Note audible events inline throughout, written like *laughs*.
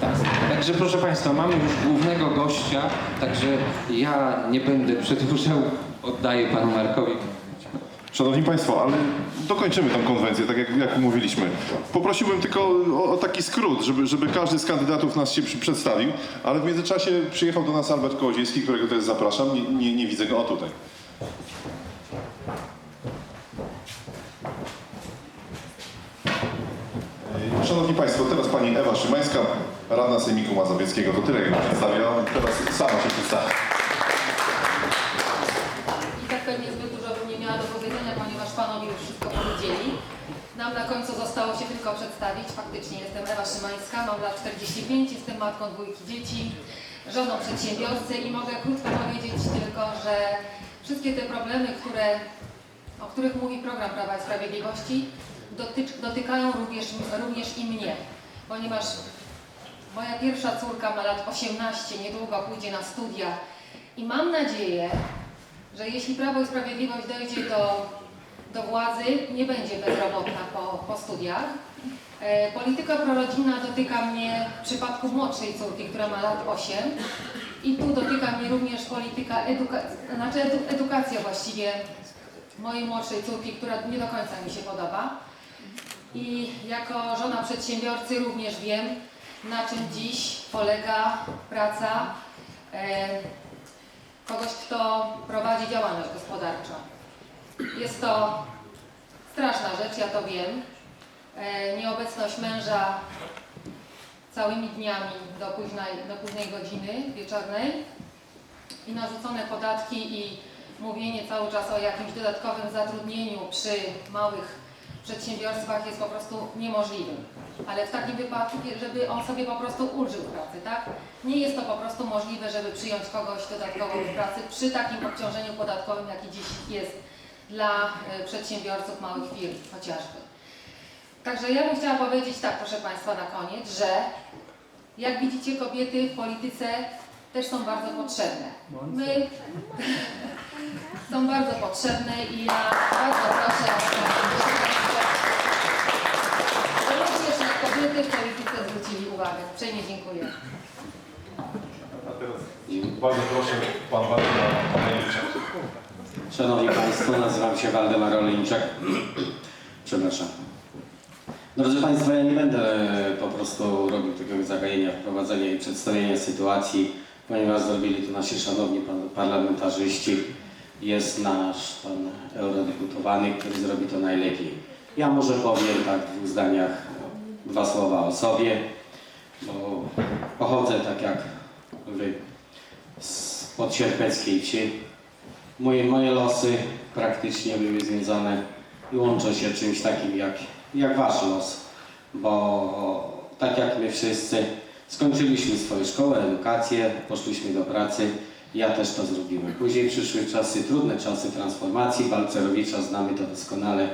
Tak. Także proszę Państwa, mamy już głównego gościa, także ja nie będę przedłużał, oddaję Panu Markowi. Szanowni Państwo, ale dokończymy tą konwencję, tak jak, jak umówiliśmy. Poprosiłbym tylko o, o taki skrót, żeby, żeby każdy z kandydatów nas się przedstawił, ale w międzyczasie przyjechał do nas Albert Kołodziejski, którego też zapraszam. Nie, nie, nie widzę go, o tutaj. Yy, Szanowni Państwo, teraz Pani Ewa Szymańska, radna Sejmiku Mazowieckiego. To tyle, jak nam przedstawia. Teraz sama się przedstawi. I tak pewnie zbyt dużo bym nie miała do powiedzenia, ponieważ panowie już wszystko powiedzieli. Nam na końcu zostało się tylko przedstawić. Faktycznie jestem Ewa Szymańska, mam lat 45, jestem matką dwójki dzieci, żoną przedsiębiorcy i mogę krótko powiedzieć tylko, że wszystkie te problemy, które, o których mówi program Prawa i Sprawiedliwości, dotykają również, również i mnie, ponieważ moja pierwsza córka ma lat 18, niedługo pójdzie na studia i mam nadzieję, że jeśli Prawo i Sprawiedliwość dojdzie do, do władzy, nie będzie bezrobotna po, po studiach. E, polityka prorodzinna dotyka mnie w przypadku młodszej córki, która ma lat 8 i tu dotyka mnie również polityka eduka znaczy edu edukacja właściwie mojej młodszej córki, która nie do końca mi się podoba. I jako żona przedsiębiorcy również wiem, na czym dziś polega praca e, kogoś, kto prowadzi działalność gospodarczą. Jest to straszna rzecz, ja to wiem. E, Nieobecność męża całymi dniami do późnej, do późnej godziny wieczornej i narzucone podatki i mówienie cały czas o jakimś dodatkowym zatrudnieniu przy małych przedsiębiorstwach jest po prostu niemożliwym. Ale w takim wypadku, żeby on sobie po prostu ulżył pracy, tak? Nie jest to po prostu możliwe, żeby przyjąć kogoś dodatkowo do pracy przy takim obciążeniu podatkowym, jaki dziś jest dla e, przedsiębiorców małych firm chociażby. Także ja bym chciała powiedzieć tak, proszę Państwa, na koniec, że jak widzicie, kobiety w polityce też są bardzo potrzebne. My *laughs* są bardzo potrzebne i ja bardzo proszę, żeby również w polityce zwrócili uwagę. Uprzejmie dziękuję. A teraz bardzo proszę Pan Waldemar Olejniczak. Szanowni Państwo, nazywam się Waldemar Olejniczak. Przepraszam. Drodzy Państwo, ja nie będę e, po prostu robił takiego zagajenia, wprowadzenia i przedstawienia sytuacji, ponieważ zrobili to nasi szanowni parlamentarzyści. Jest nasz pan eurodeputowany, który zrobi to najlepiej. Ja może powiem tak w dwóch zdaniach dwa słowa o sobie, bo pochodzę tak jak wy z podsierpeckiej wsi. Moje, moje losy praktycznie były związane i łączą się czymś takim jak, jak wasz los, bo tak jak my wszyscy skończyliśmy swoją szkołę, edukację, poszliśmy do pracy, ja też to zrobiłem. Później przyszły czasy, trudne czasy transformacji, Balcerowicza znamy to doskonale.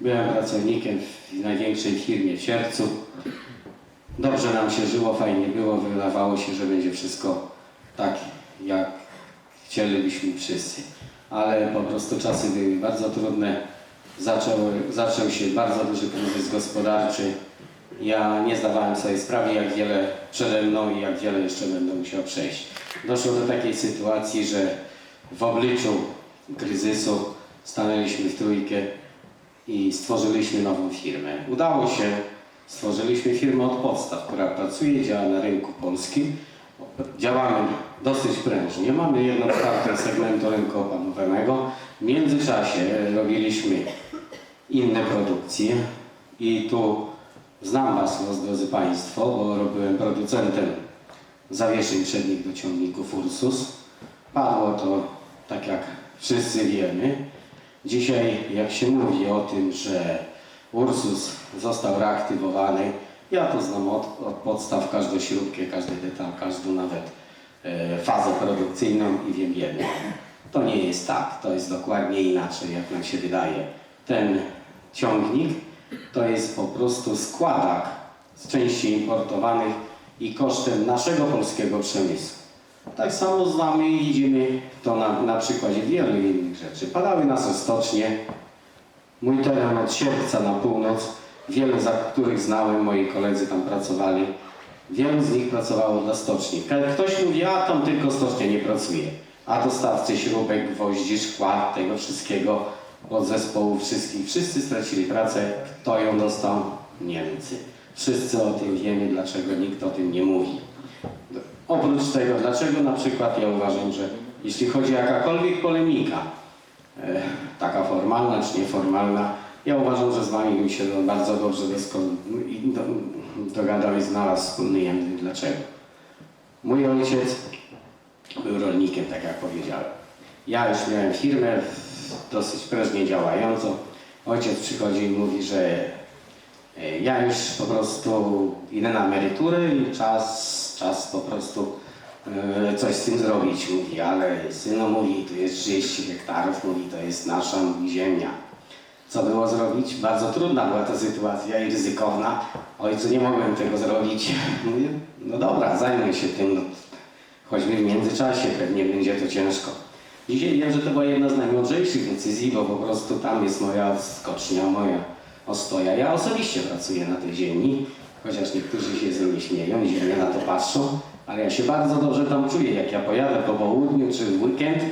Byłem pracownikiem w największej firmie w Siercu. Dobrze nam się żyło, fajnie było, wydawało się, że będzie wszystko tak, jak chcielibyśmy wszyscy. Ale po prostu czasy były bardzo trudne. Zaczął, zaczął się bardzo duży kryzys gospodarczy. Ja nie zdawałem sobie sprawy, jak wiele przede mną i jak wiele jeszcze będę musiał przejść. Doszło do takiej sytuacji, że w obliczu kryzysu stanęliśmy w trójkę i stworzyliśmy nową firmę. Udało się, stworzyliśmy firmę od podstaw, która pracuje, działa na rynku polskim. Działamy dosyć prężnie. Mamy jedną czwartą segmentu rynku opanowionego. W międzyczasie robiliśmy inne produkcje i tu znam Was, drodzy Państwo, bo byłem producentem zawieszeń przednich do ciągników Ursus. Padło to, tak jak wszyscy wiemy. Dzisiaj, jak się mówi o tym, że Ursus został reaktywowany, ja to znam od, od podstaw każdą śrubkę, każdy detal, każdą nawet e, fazę produkcyjną i wiem jedno. To nie jest tak, to jest dokładnie inaczej, jak nam się wydaje. Ten ciągnik to jest po prostu składak z części importowanych i kosztem naszego polskiego przemysłu. Tak samo znamy i widzimy to na, na przykładzie wielu innych rzeczy. Padały nas stocznie, mój teren od Sierpca na północ wielu, za których znałem, moi koledzy tam pracowali, wielu z nich pracowało dla stoczni. Ktoś mówi, a tam tylko stocznia nie pracuje. A dostawcy śrubek, gwoździ, szkła, tego wszystkiego, od zespołu wszystkich, wszyscy stracili pracę. Kto ją dostał? Niemcy. Wszyscy o tym wiemy, dlaczego nikt o tym nie mówi. Oprócz tego, dlaczego na przykład ja uważam, że jeśli chodzi o jakakolwiek polemika, e, taka formalna czy nieformalna, ja uważam, że z Wami bym się bardzo dobrze dogadał i znalazł wspólny język. Dlaczego? Mój ojciec był rolnikiem, tak jak powiedziałem. Ja już miałem firmę dosyć prężnie działającą. Ojciec przychodzi i mówi, że e, ja już po prostu idę na emeryturę i czas, czas po prostu e, coś z tym zrobić. Mówi, ale synu mówi, tu jest 30 hektarów, mówi, to jest nasza mówi, ziemia. Co było zrobić? Bardzo trudna była ta sytuacja i ryzykowna. Ojcu, nie mogłem tego zrobić. *laughs* Mówię, no dobra, zajmę się tym. No, choćby w międzyczasie pewnie będzie to ciężko. Dzisiaj wiem, że to była jedna z najmądrzejszych decyzji, bo po prostu tam jest moja skocznia, moja ostoja. Ja osobiście pracuję na tej ziemi, chociaż mnie śmieją i na to patrzą, ale ja się bardzo dobrze tam czuję. Jak ja pojadę po południu czy w weekend,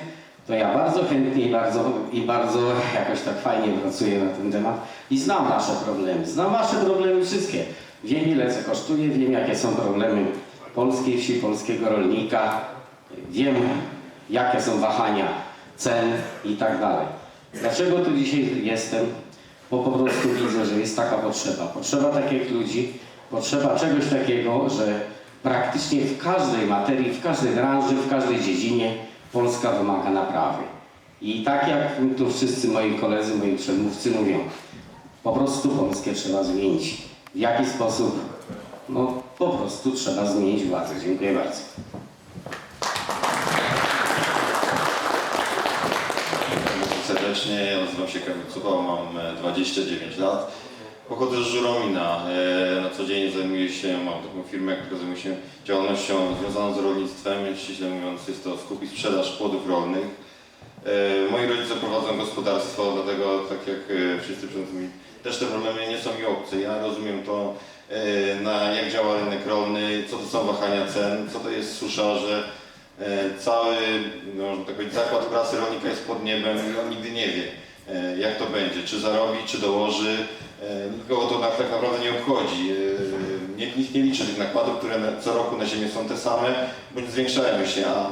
to ja bardzo chętnie i bardzo, i bardzo jakoś tak fajnie pracuję na ten temat i znam Wasze problemy. Znam Wasze problemy wszystkie. Wiem ile co kosztuje, wiem jakie są problemy polskiej wsi, polskiego rolnika. Wiem jakie są wahania cen i tak dalej. Dlaczego tu dzisiaj jestem? Bo po prostu widzę, że jest taka potrzeba. Potrzeba takich ludzi, potrzeba czegoś takiego, że praktycznie w każdej materii, w każdej branży, w każdej dziedzinie Polska wymaga naprawy. I tak jak tu wszyscy moi koledzy, moi przedmówcy mówią, po prostu Polskę trzeba zmienić. W jaki sposób? No po prostu trzeba zmienić władzę. Dziękuję bardzo. serdecznie. Nazywam się Kamil Cuchał, mam e, 29 lat. Pochodzę z Żuromina. E, Na co dzień zajmuję się, mam taką firmę, która zajmuje się działalnością związaną z rolnictwem. Ściśle mówiąc, jest to skup i sprzedaż płodów rolnych. E, Moi rodzice prowadzą gospodarstwo, dlatego tak jak e, wszyscy przed nami, też te problemy nie są mi obce. Ja rozumiem to, na jak działa rynek rolny, co to są wahania cen, co to jest susza, że Cały, no, można tak powiedzieć, zakład pracy rolnika jest pod niebem i on nigdy nie wie, jak to będzie, czy zarobi, czy dołoży. E, Nikogo to tak tak naprawdę nie obchodzi. E, Nikt, nikt nie liczy tych nakładów, które co roku na ziemię są te same, bądź zwiększają się, a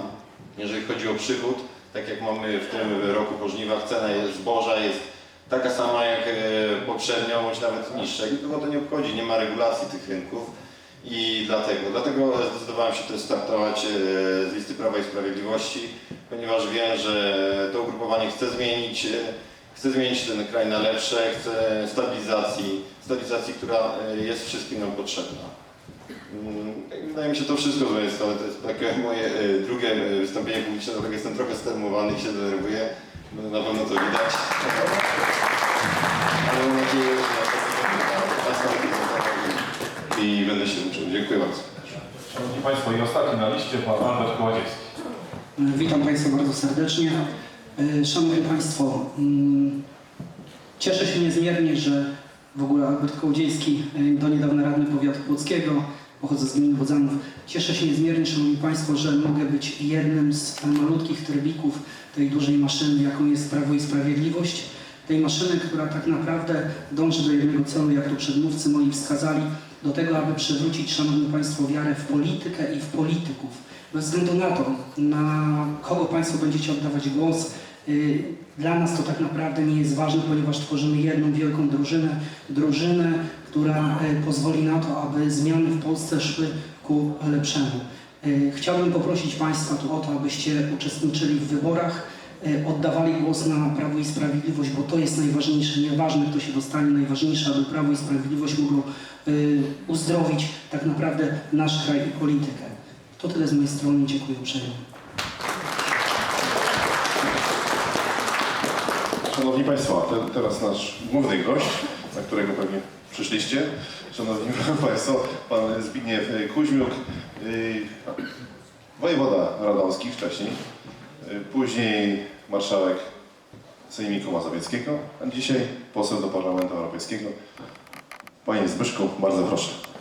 jeżeli chodzi o przychód, tak jak mamy w tym roku po żniwach, cena jest zboża jest taka sama jak e, poprzednio, bądź nawet niższa. Nikogo to nie obchodzi, nie ma regulacji tych rynków. I dlatego, dlatego zdecydowałem się też startować z listy Prawa i Sprawiedliwości, ponieważ wiem, że to ugrupowanie chce zmienić, chce zmienić ten kraj na lepsze, chce stabilizacji, stabilizacji, która e, jest wszystkim nam potrzebna. Mm, Wydaje mi się to wszystko, co jest, ale to jest takie moje e, drugie e, wystąpienie publiczne, dlatego jestem trochę stermowany i się denerwuję. No, Na pewno to widać. Ale mam nadzieję, że Państwa i będę się uczył. Dziękuję bardzo. Szanowni Państwo, i ostatni na liście pan Albert Kołodziejski. Witam Państwa bardzo serdecznie. E, Szanowni Państwo, mm, cieszę się niezmiernie, że w ogóle Albert Kołodziejski, e, do niedawna radny powiatu płockiego, pochodzę z gminy Wodzanów. Cieszę się niezmiernie, Szanowni Państwo, że mogę być jednym z malutkich trybików tej dużej maszyny, jaką jest Prawo i Sprawiedliwość. Tej maszyny, która tak naprawdę dąży do jednego celu, jak tu przedmówcy moi wskazali, do tego, aby przywrócić, Szanowni Państwo, wiarę w politykę i w polityków. Bez względu na to, na kogo Państwo będziecie oddawać głos, y, dla nas to tak naprawdę nie jest ważne, ponieważ tworzymy jedną wielką drużynę, drużynę, która y, pozwoli na to, aby zmiany w Polsce szły ku lepszemu. Y, Chciałbym poprosić Państwa tu o to, abyście uczestniczyli w wyborach, oddawali głos na Prawo i Sprawiedliwość, bo to jest najważniejsze. Nieważne, kto się dostanie, najważniejsze, aby Prawo i Sprawiedliwość mogło uzdrowić tak naprawdę nasz kraj i politykę. To tyle z mojej strony. Dziękuję uprzejmie. Szanowni Państwo, te, teraz nasz główny gość, na którego pewnie przyszliście. Szanowni *laughs* Państwo, Pan Zbigniew Kuźmiuk, yy, wojewoda radomski wcześniej, yy, później marszałek Sejmiku Mazowieckiego, a dzisiaj poseł do Parlamentu Europejskiego. Panie Zbyszku, bardzo proszę.